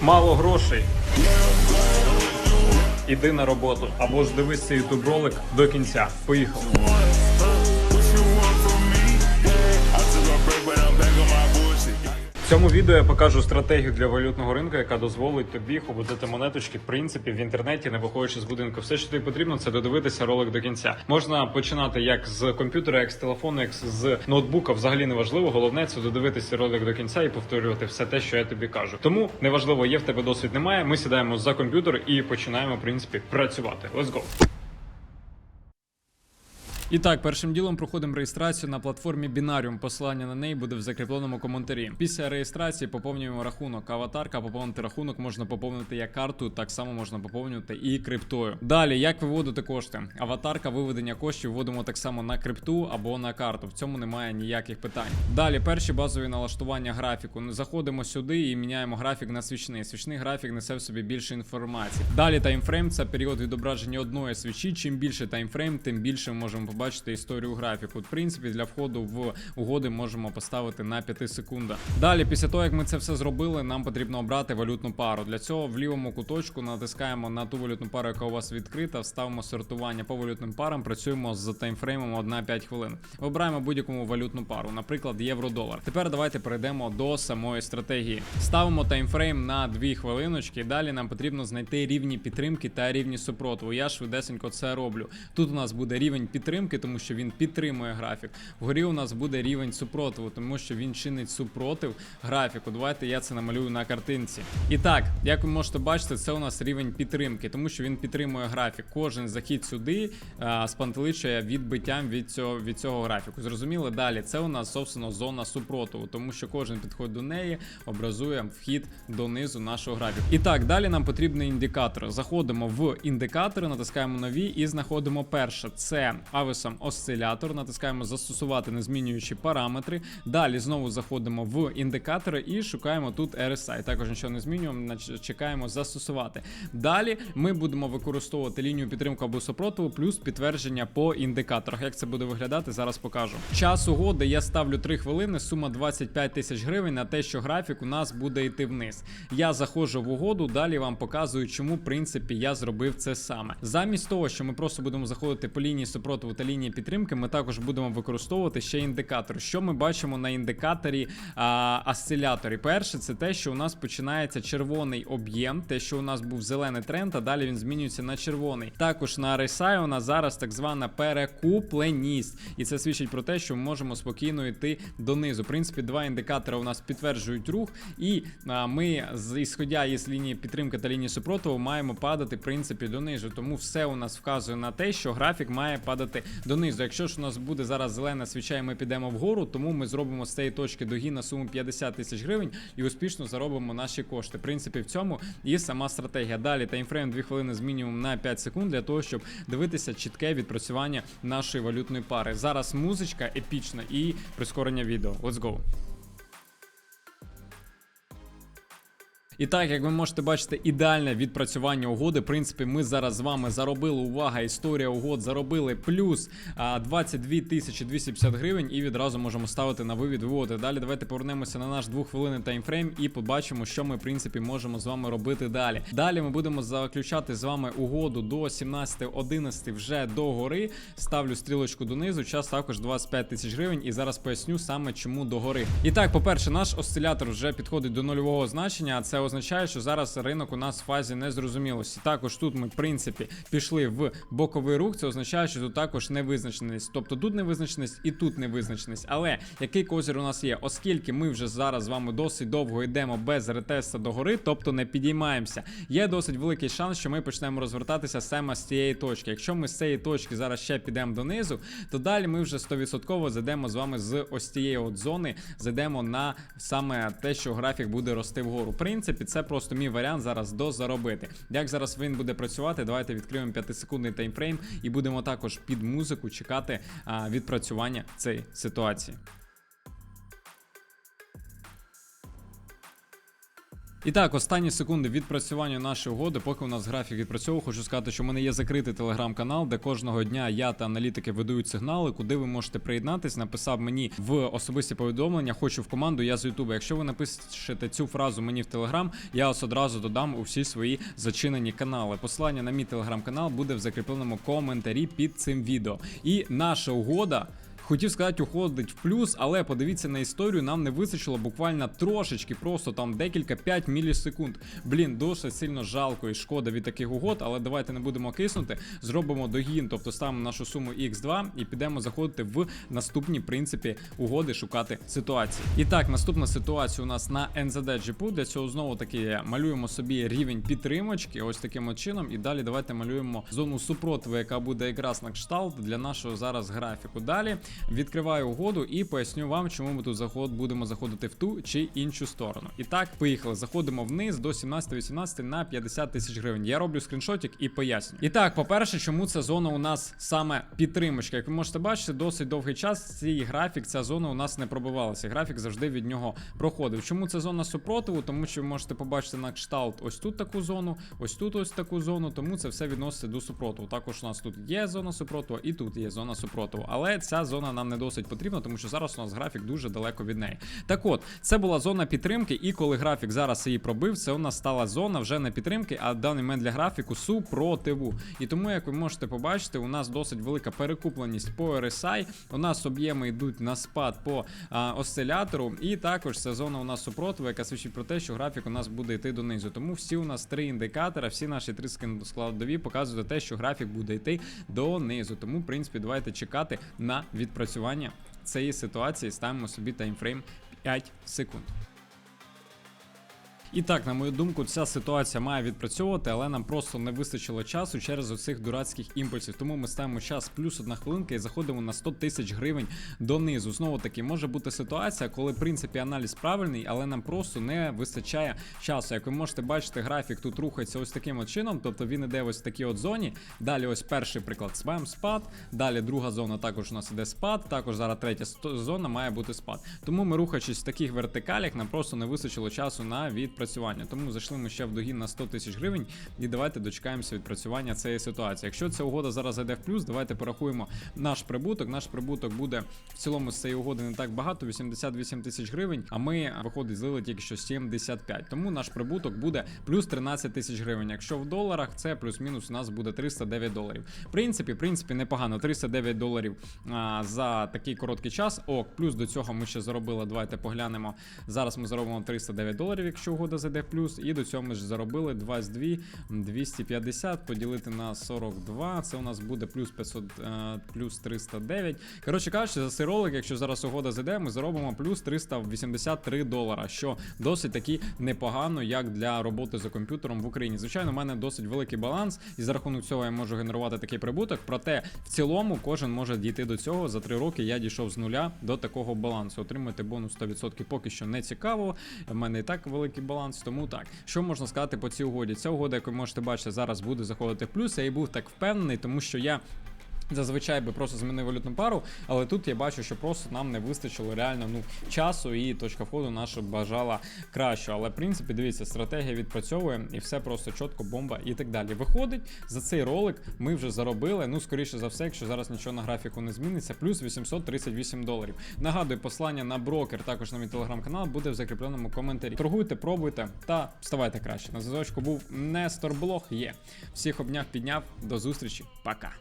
Мало грошей. Іди на роботу або ж дивись цей ютуб ролик до кінця. Поїхали. Цьому відео я покажу стратегію для валютного ринку, яка дозволить тобі ховотити монеточки в принципі в інтернеті, не виходячи з будинку. Все, що тобі потрібно, це додивитися ролик до кінця. Можна починати як з комп'ютера, як з телефону, як з ноутбука. Взагалі не важливо. Головне це додивитися ролик до кінця і повторювати все те, що я тобі кажу. Тому неважливо, є в тебе досвід, немає. Ми сідаємо за комп'ютер і починаємо в принципі працювати. Let's go! І так, першим ділом проходимо реєстрацію на платформі Binarium. Посилання на неї буде в закріпленому коментарі. Після реєстрації поповнюємо рахунок. Аватарка, поповнити рахунок можна поповнити як карту, так само можна поповнювати і криптою. Далі, як виводити кошти? Аватарка, виведення коштів вводимо так само на крипту або на карту. В цьому немає ніяких питань. Далі, перші базові налаштування графіку. Заходимо сюди і міняємо графік на свічний. Свічний графік несе в собі більше інформації. Далі таймфрейм це період відображення одної свічі. Чим більше таймфрейм, тим більше ми можемо побачити історію графіку. В принципі, для входу в угоди можемо поставити на 5 секундах. Далі, після того, як ми це все зробили, нам потрібно обрати валютну пару. Для цього в лівому куточку натискаємо на ту валютну пару, яка у вас відкрита, ставимо сортування по валютним парам, працюємо з таймфреймом 1-5 хвилин. Обираємо будь-яку валютну пару, наприклад, євро-долар. Тепер давайте перейдемо до самої стратегії. Ставимо таймфрейм на 2 хвилиночки. Далі нам потрібно знайти рівні підтримки та рівні супротиву. Я швидесенько це роблю. Тут у нас буде рівень підтримки, тому що він підтримує графік. Вгорі у нас буде рівень супротиву, тому що він чинить супротив графіку. Давайте я це намалюю на картинці. І так, як ви можете бачити, це у нас рівень підтримки, тому що він підтримує графік. Кожен захід сюди а, спантеличує відбиттям від цього від цього графіку. Зрозуміло? Далі це у нас собственно зона супротиву, тому що кожен підход до неї образує вхід донизу нашого графіку. І так, далі нам потрібний індикатор. Заходимо в індикатори, натискаємо нові і знаходимо перше. Це Avison осцилятор. Натискаємо застосувати, не змінюючи параметри. Далі знову заходимо в індикатори і шукаємо тут RSI. Також нічого не змінюємо, чекаємо застосувати. Далі ми будемо використовувати лінію підтримки або супротиву, плюс підтвердження по індикаторах. Як це буде виглядати, зараз покажу. Час угоди я ставлю 3 хвилини, сума 25 тисяч гривень на те, що графік у нас буде йти вниз. Я заходжу в угоду, далі вам показую, чому в принципі я зробив це саме. Замість того, що ми просто будемо заходити по лінії супротиву та лінії підтримки, ми також будемо використовувати ще індикатор. Що ми бачимо на індикаторі а, осциляторі? Перше, це те, що у нас починається червоний об'єм, те, що у нас був зелений тренд, а далі він змінюється на червоний. Також на RSI у нас зараз так звана перекупленість, і це свідчить про те, що ми можемо спокійно йти донизу. В принципі, два індикатори у нас підтверджують рух, і а, ми, ісходя із лінії підтримки та лінії супротиву, маємо падати в принципі донизу. Тому все у нас вказує на те, що графік має падати донизу. Якщо ж у нас буде зараз зелена свіча, і ми підемо вгору, тому ми зробимо з цієї точки догін на суму 50 тисяч гривень і успішно заробимо наші кошти. В принципі, в цьому і сама стратегія. Далі таймфрейм 2 хвилини з мінімум на 5 секунд для того, щоб дивитися чітке відпрацювання нашої валютної пари. Зараз музичка епічна і прискорення відео. Let's go! І так, як ви можете бачити, ідеальне відпрацювання угоди. В принципі, ми зараз з вами заробили увага, історія угод заробили плюс 22 тисячі 250 гривень і відразу можемо ставити на вивід виводи. Далі давайте повернемося на наш двоххвилинний таймфрейм і побачимо, що ми в принципі можемо з вами робити далі. Далі ми будемо заключати з вами угоду до 17.11 вже до гори. Ставлю стрілочку донизу. Час також 25 тисяч гривень. І зараз поясню саме чому до гори. І так, по-перше, наш осцилятор вже підходить до нульового значення. а Це означає, що зараз ринок у нас в фазі незрозумілості. Також тут ми, в принципі, пішли в боковий рух. Це означає, що тут також невизначеність. Тобто тут невизначеність і тут невизначеність. Але який козір у нас є? Оскільки ми вже зараз з вами досить довго йдемо без ретеста до гори, тобто не підіймаємося. Є досить великий шанс, що ми почнемо розвертатися саме з цієї точки. Якщо ми з цієї точки зараз ще підемо донизу, то далі ми вже 100% зайдемо з вами з ось цієї от зони, зайдемо на саме те, що графік буде рости вгору. В принципі, це просто мій варіант зараз дозаробити. Як зараз він буде працювати, давайте відкриємо 5-секундний таймфрейм і будемо також під музику чекати відпрацювання цієї ситуації. І так, останні секунди відпрацювання нашої угоди, поки у нас графік відпрацьовував, хочу сказати, що в мене є закритий телеграм-канал, де кожного дня я та аналітики видають сигнали, куди ви можете приєднатись. Написав мені в особисті повідомлення, хочу в команду, я з Ютуба. Якщо ви напишете цю фразу мені в телеграм, я вас одразу додам у всі свої зачинені канали. Посилання на мій телеграм-канал буде в закріпленому коментарі під цим відео. І наша угода. Хотів сказати, уходить в плюс, але подивіться на історію, нам не вистачило буквально трошечки, просто там декілька 5 мілісекунд. Блін, досить сильно жалко і шкода від таких угод, але давайте не будемо киснути. Зробимо догін, тобто ставимо нашу суму X2 і підемо заходити в наступні принципі угоди, шукати ситуації. І так, наступна ситуація у нас на NZD GPU. Для цього знову таки малюємо собі рівень підтримочки, ось таким чином. І далі давайте малюємо зону супротиву, яка буде якраз на кшталт для нашого зараз графіку. Далі відкриваю угоду і поясню вам, чому ми тут заход будемо заходити в ту чи іншу сторону. І так, поїхали. Заходимо вниз до 17-18 на 50 тисяч гривень. Я роблю скріншотик і поясню. І так, по-перше, чому ця зона у нас саме підтримочка. Як ви можете бачити, досить довгий час цей графік, ця зона у нас не пробивалася. Графік завжди від нього проходив. Чому це зона супротиву? Тому що ви можете побачити на кшталт ось тут таку зону, ось тут ось таку зону, тому це все відноситься до супротиву. Також у нас тут є зона супротиву, і тут є зона супротиву. Але ця зона нам не досить потрібна, тому що зараз у нас графік дуже далеко від неї. Так от, це була зона підтримки, і коли графік зараз її пробив, це у нас стала зона вже не підтримки, а в даний момент для графіку супротиву. І тому, як ви можете побачити, у нас досить велика перекупленість по RSI. У нас об'єми йдуть на спад по а, осцилятору, і також це зона у нас супротиву, яка свідчить про те, що графік у нас буде йти донизу. Тому всі у нас три індикатора, всі наші три складові показують те, що графік буде йти донизу. Тому, в принципі, давайте чекати на відпрацювання цієї ситуації. Ставимо собі таймфрейм 5 секунд. І так, на мою думку, ця ситуація має відпрацьовувати, але нам просто не вистачило часу через оцих дурацьких імпульсів. Тому ми ставимо час плюс одна хвилинка і заходимо на 100 тисяч гривень донизу. Знову таки, може бути ситуація, коли в принципі аналіз правильний, але нам просто не вистачає часу. Як ви можете бачити, графік тут рухається ось таким от чином, тобто він іде ось в такій от зоні. Далі ось перший приклад спам спад. Далі друга зона також у нас іде спад. Також зараз третя зона має бути спад. Тому ми рухаючись в таких вертикалях, нам просто не вистачило часу на відпрацювання. Тому зайшли ми ще в догін на 100 тисяч гривень. І давайте дочекаємося відпрацювання цієї ситуації. Якщо ця угода зараз зайде в плюс, давайте порахуємо наш прибуток. Наш прибуток буде в цілому з цієї угоди не так багато, 88 тисяч гривень. А ми виходить злили тільки що 75. Тому наш прибуток буде плюс 13 тисяч гривень. Якщо в доларах це плюс-мінус у нас буде 309 доларів. В принципі, в принципі, непогано. 309 доларів а, за такий короткий час. Ок, плюс до цього ми ще заробили. Давайте поглянемо. Зараз ми заробимо 309 доларів, якщо угода зайде в плюс. І до цього ми ж заробили 22 250 поділити на 42. Це у нас буде плюс 500, е, плюс 309. Коротше кажучи, за цей ролик, якщо зараз угода зайде, ми заробимо плюс 383 долара, що досить таки непогано, як для роботи за комп'ютером в Україні. Звичайно, у мене досить великий баланс, і за рахунок цього я можу генерувати такий прибуток. Проте в цілому кожен може дійти до цього. За 3 роки я дійшов з нуля до такого балансу. Отримати бонус 100% поки що не цікаво. В мене і так великий баланс, тому так. Що можна сказати по цій угоді? Ця угода, як ви можете бачити, зараз буде заходити в плюс. Я і був так впевнений, тому що я. Зазвичай би просто змінив валютну пару, але тут я бачу, що просто нам не вистачило реально ну часу, і точка входу наша бажала краще. Але в принципі, дивіться, стратегія відпрацьовує і все просто чітко, бомба і так далі. Виходить, за цей ролик ми вже заробили. Ну, скоріше за все, якщо зараз нічого на графіку не зміниться, плюс 838 доларів. Нагадую, послання на брокер, також на мій телеграм-канал буде в закріпленому коментарі. Торгуйте, пробуйте та ставайте краще. На зв'язочку був Нестор Блог. Є всіх обняв, підняв. До зустрічі, пока.